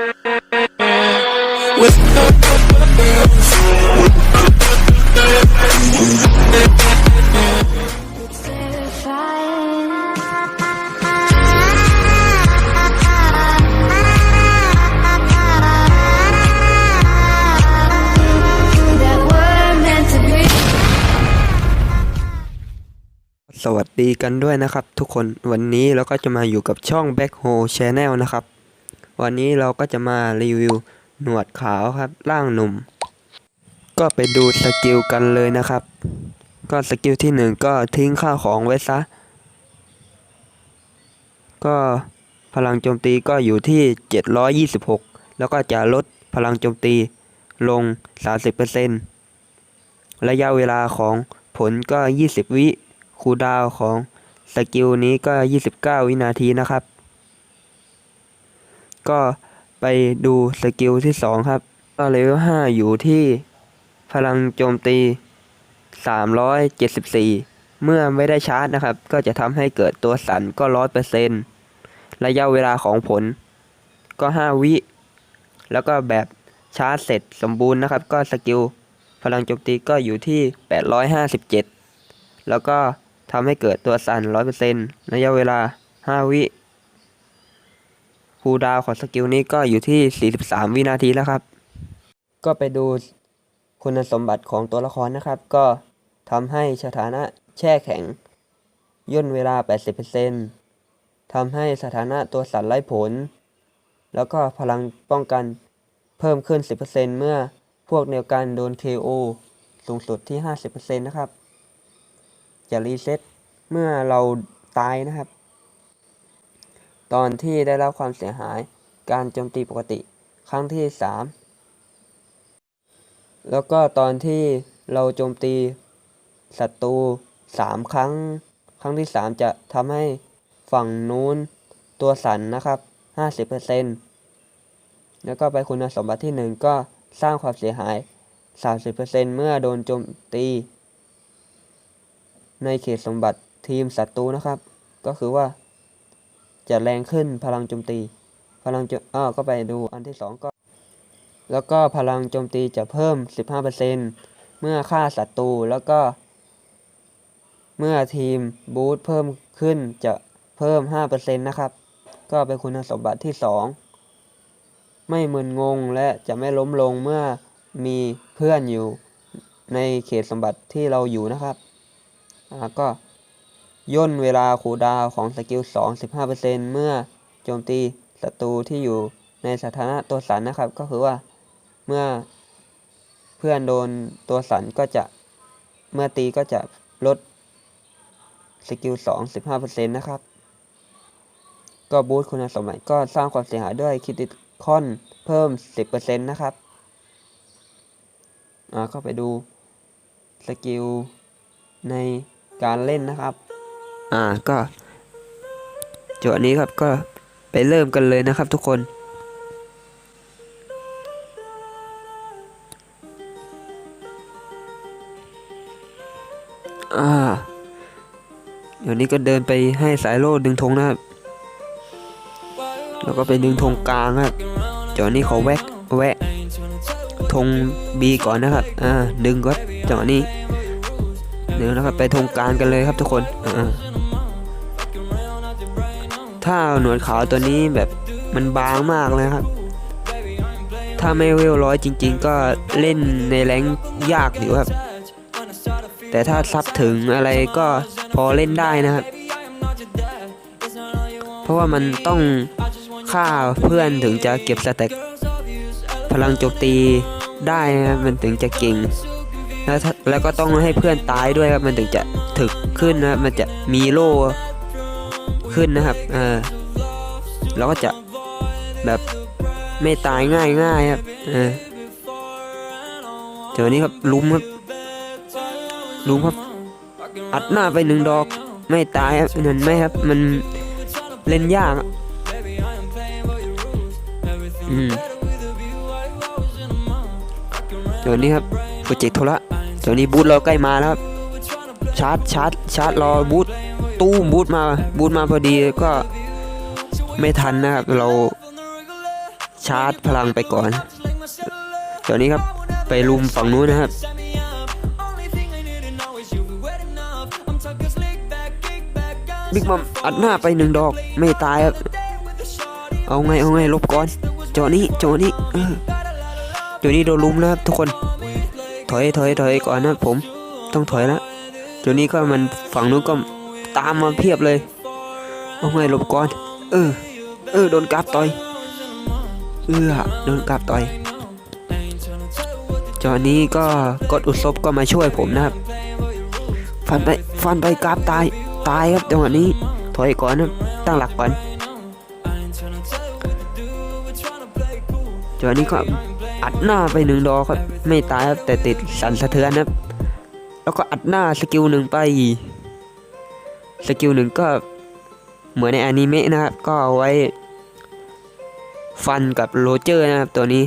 สวัสดีกันด้วยนะครับทุกคนวันนี้เราก็จะมาอยู่กับช่อง Backhoe Channel นะครับ วันนี้เราก็จะมารีวิวหนวดขาวครับร่างหนุ่ม ก็ไปดูสกิลกันเลยนะครับ ก็สกิลที่หนึ่งก็ทิ้งข้าวของไว้ซะ ก็พลังโจมตีก็อยู่ที่ 726 แล้วก็จะลดพลังโจมตีลง 30%ระยะเวลาของผลก็ 20 วิคูดาวของสกิลนี้ก็ 29 วินาทีนะครับ ก็ไปดูสกิลที่ 2 ครับก็เลเวล5อยู่ที่พลังโจมตี 374 เมื่อไม่ได้ชาร์จนะครับ ก็จะทำให้เกิดตัวสั่นก็100%ระยะเวลาของผล ก็ 5 วิ แล้วก็แบบชาร์จเสร็จสมบูรณ์นะครับ ก็สกิลพลังโจมตีก็อยู่ที่ 857 แล้วก็ทำให้เกิดตัวสั่น100%ระยะเวลา 5 วิ คูลดาวของสกิลนี้ก็อยู่ที่ 43 วินาทีแล้วครับ ก็ไปดูคุณสมบัติของตัวละครนะครับ ก็ทำให้สถานะแช่แข็ง ย่นเวลา 80%ทำให้สถานะตัวสั่นไร้ผล แล้วก็พลังป้องกันเพิ่มขึ้น 10%เมื่อพวกเดียวกันโดน KO สูงสุดที่ 50%นะครับ จะรีเซ็ตเมื่อเราตายนะครับ ตอนที่ได้รับความเสียหาย การโจมตีปกติ ครั้งที่ 3 แล้วก็ตอนที่เราโจมตีศัตรู 3 ครั้ง ครั้งที่ 3 จะทำให้ฝั่งนู้นตัวสั่นนะครับ 50%แล้วก็ไปคุณสมบัติที่ 1 ก็สร้างความเสียหาย 30%เมื่อโดนโจมตี ในเขตสมบัติทีมศัตรูนะครับ ก็คือว่า จะแรงขึ้นพลังโจมตี พลังโจอ้าวก็ไปดูอันที่สองก็ แล้วก็พลังโจมตีจะเพิ่ม 15%เมื่อฆ่าศัตรูแล้วก็ เมื่อทีมบูทเพิ่มขึ้นจะเพิ่ม 5%นะครับ ก็เป็นคุณสมบัติที่ 2 ไม่มึนงงและจะไม่ล้มลงเมื่อมีเพื่อนอยู่ในเขตสมบัติที่เราอยู่นะครับอ่าก็ ย่นเวลาคูดาวของสกิล 2 15%เมื่อโจมตีศัตรูที่อยู่ในสถานะตัวสันนะครับ ก็คือว่าเมื่อเพื่อนโดนตัวสันก็จะเมื่อตีก็จะลดสกิล 2 15%นะครับ ก็บูสต์คุณสมบัติก็สร้างความเสียหายด้วยคิติคอนเพิ่ม 10%นะครับ อ่าก็ไปดูสกิลในการเล่นนะครับ อ่าก็จังหวะนี้ครับก็ไปเริ่มกันเลยนะครับทุกคน อ่า เดี๋ยวนี้ก็เดินไปให้สายโล่ดึงธงนะครับ แล้วก็ไปดึงธงกลางครับจังหวะนี้เขาแวกแวะธงบีก่อนนะครับ อ่า ดึงก็จังหวะนี้เดี๋ยวนะครับไปทงกลารกันเลยครับทุกคน อ่า ถ้าหนวดขาวตัวนี้แบบมันบางมากเลยครับ ถ้าไม่เวลร้อยจริง ๆ ก็เล่นในแรงยากอยู่ครับ แต่ถ้าซับถึงอะไรก็พอเล่นได้นะครับ เพราะว่ามันต้องฆ่าเพื่อนถึงจะเก็บสเต็กพลังโจมตีได้นะมันถึงจะเก่งแล้วแล้วก็ต้องให้เพื่อนตายด้วยครับมันถึงจะถึกขึ้นนะมันจะมีโล่ ขึ้นนะครับเออเราก็จะแบบไม่ตายง่ายง่ายครับเออเดี๋ยวนี้ครับลุมครับลุมครับ อัดหน้าไปหนึ่งดอก ไม่ตายครับเห็นไหมครับ มันเล่นยากอะอืมเดี๋ยวนี้ครับโปรเจกต์โทระเดี๋ยวนี้บูธเราใกล้มาแล้วครับชาร์จชาร์จชาร์จรอบูธ ตู้มบูธมาบูธมาพอดีก็ไม่ทันนะครับ เราชาร์จพลังไปก่อน ตอนนี้ครับไปลุมฝั่งนู้นนะครับบิ๊กมัมอัดหน้าไปหนึ่งดอกไม่ตายครับ เอาไงเอาไงลบก่อนจอนี้จอนี้เออเดี๋ยวนี้โดนลุมแล้วครับทุกคน ถอยถอยถอยก่อนนะผม ต้องถอยแล้วเดี๋ยวนี้ก็มันฝั่งนู้นก็ ตามมาเพียบเลยเอาไงหลบก่อน เออ เออโดนกราบต่อย เออโดนกราบต่อยจอนี้ก็กดอุศบก็มาช่วยผมนะครับ ฟันไปฟันไปกราบตายตายครับจังหวะนี้ถอยก่อนนะตั้งหลักก่อนจังหวะนี้ก็อัดหน้าไปหนึ่งดอครับไม่ตายครับแต่ติดสั่นสะเทือนครับ แล้วก็อัดหน้าสกิลหนึ่งไป สกิลหนึ่งก็เหมือนในอนิเมะนะครับ ก็เอาไว้ ฟันกับโรเจอร์นะครับตัวนี้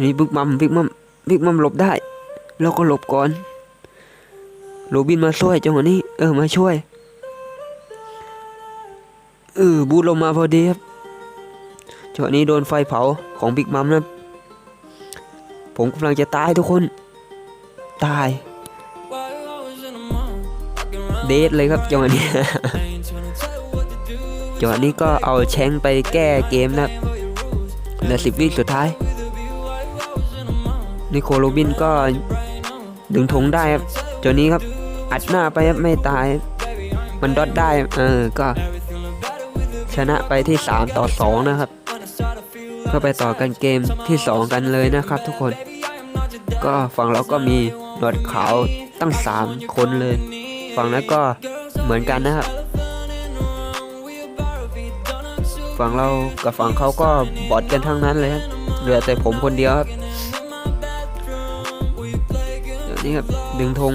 นี่บิ๊กมัมบิ๊กมัมบิ๊กมัมหลบได้ แล้วก็หลบก่อน โรบินมาช่วยจังหวะนี้ เออมาช่วยเออบูทลงมาพอดีครับจังหวะนี้โดนไฟเผาของบิ๊กมัมนะผมกำลังจะตายทุกคน ตาย เดทเลยครับจังหวะนี้จังหวะนี้ก็เอาแชงไปแก้เกมนะครับเหลือสิบวิสุดท้ายนิโคลโรบินก็ดึงธงได้ครับจังหวะนี้ครับอัดหน้าไปครับไม่ตาย มันดอดได้เออก็ชนะไปที่ 3 ต่อ 2 นะครับ ก็ไปต่อกันเกมที่ 2 กันเลยนะครับทุกคน ก็ฝั่งเราก็มีหนวดขาวตั้ง 3 คนเลย ฝั่งนั้นก็เหมือนกันนะครับ ฝั่งเรากับฝั่งเขาก็บอดกันทั้งนั้นเลยครับ เหลือแต่ผมคนเดียวครับเดี๋ยวนี้ครับดึงธง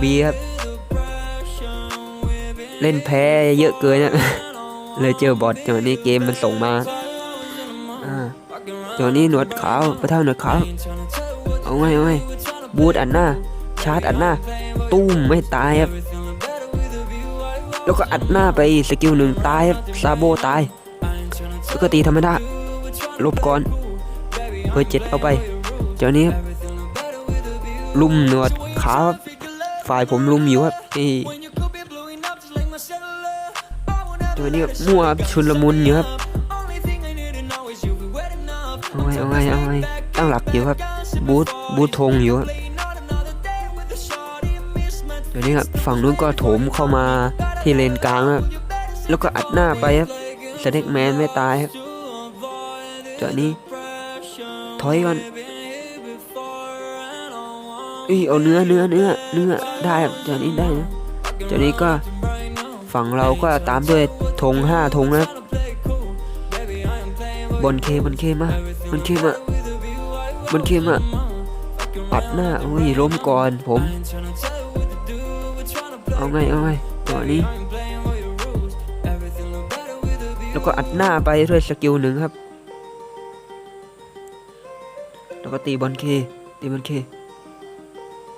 บีครับ เล่นแพ้เยอะเกินนะเลยเจอบอทจังหวะนี้เกมมันส่งมาจังหวะนี้หนวดขาวประท่าหนวดขาว เอาไงเอาไงบูทอัดหน้า ชาร์จอัดหน้า ตุ้มไม่ตายครับ แล้วก็อัดหน้าไปสกิลหนึ่งตายครับซาโบตายแล้วก็ตีธรรมดาลบก่อนเบอร์เจ็ดเอาไป เจ้านี้ครับลุมหนวดขาฝ่ายผมลุมอยู่ครับนี่ตัวนี้ครับมั่วชุนละมุนอยู่ครับเอาไงเอาไงเอาไงตั้งหลักอยู่ครับ บูทบูทธงอยู่ครับ นี้ครับฝั่งนู้นก็โถมเข้ามาที่เลนกลางครับแล้วก็อัดหน้าไปครับสเน็กแมนไม่ตายครับเจาะนี้ ถอยก่อนอีเอาเนื้อเนื้อเนื้อเนื้อได้ครับเจาะนี้ได้นะเจาะนี้ก็ฝั่งเราก็ตามด้วยธงห้าธงนะครับบนเคบนเคมาบนเคมาบนเคมาอัดหน้าโอ้ยล้มก่อนผม เอาไงเอาไงจังหวะนี้แล้วก็อัดหน้าไปด้วยสกิลหนึ่งครับ แล้วก็ตีบอลเค ตีบอลเค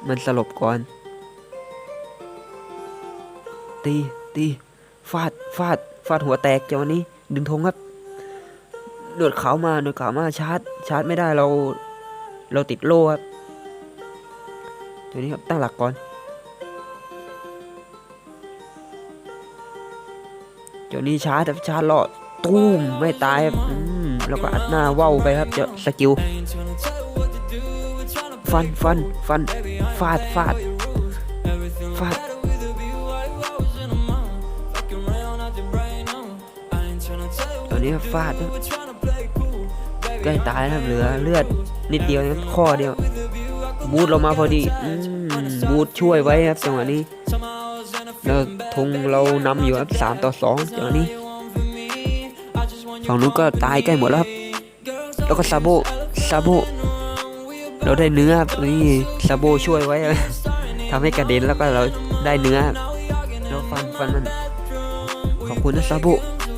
มันสลบก่อน ตีตีฟาดฟาดฟาดหัวแตกจังวะนี้ ดึงธงครับหนวดขาวมาหนวดขาวมาชาร์จ ชาร์จไม่ได้เรา เราติดโล่ครับตัวนี้ครับตั้งหลักก่อน เดี๋ยวนี้ชาร์จครับชาร์จเลาะตุ้มไม่ตายครับแล้วก็อัดหน้าว้าวไปครับเจะสกิลฟันฟันฟันฟาดฟาดฟาดตอนนี้ฟาดใกล้ตายแล้วครับเหลือเลือดนิดเดียวข้อเดียวบูทเรามาพอดีอบูทช่วยไว้ครับจังหวะนี้ แล้วธงเรานำอยู่ครับสามต่อสองจังนี้ฝั่งนู้นก็ตายใกล้หมดแล้วครับ แล้วก็ซาโบซาโบเราได้เนื้อครับนี่ซาโบช่วยไว้ทำให้กระเด็นแล้วก็เราได้เนื้อครับแล้วฟันฟันมันขอบคุณนะซาโบ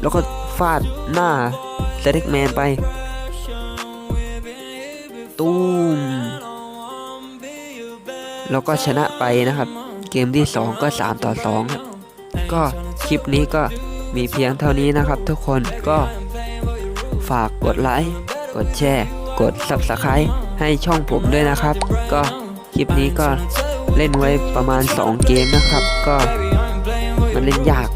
แล้วก็ฟาดหน้าเซเด็กแมนไป ตูมแล้วก็ชนะไปนะครับ มที่ 2 ก็ 3 ต่อ 2 ครับ ก็คลิปนี้ก็มีเพียงเท่านี้นะครับ ทุกคนก็ฝากกดไลค์ กดแชร์ กด Subscribe ให้ช่องผมด้วยนะครับ ก็คลิปนี้ก็เล่นไว้ประมาณ 2 เกมนะครับ ก็มันเล่นยาก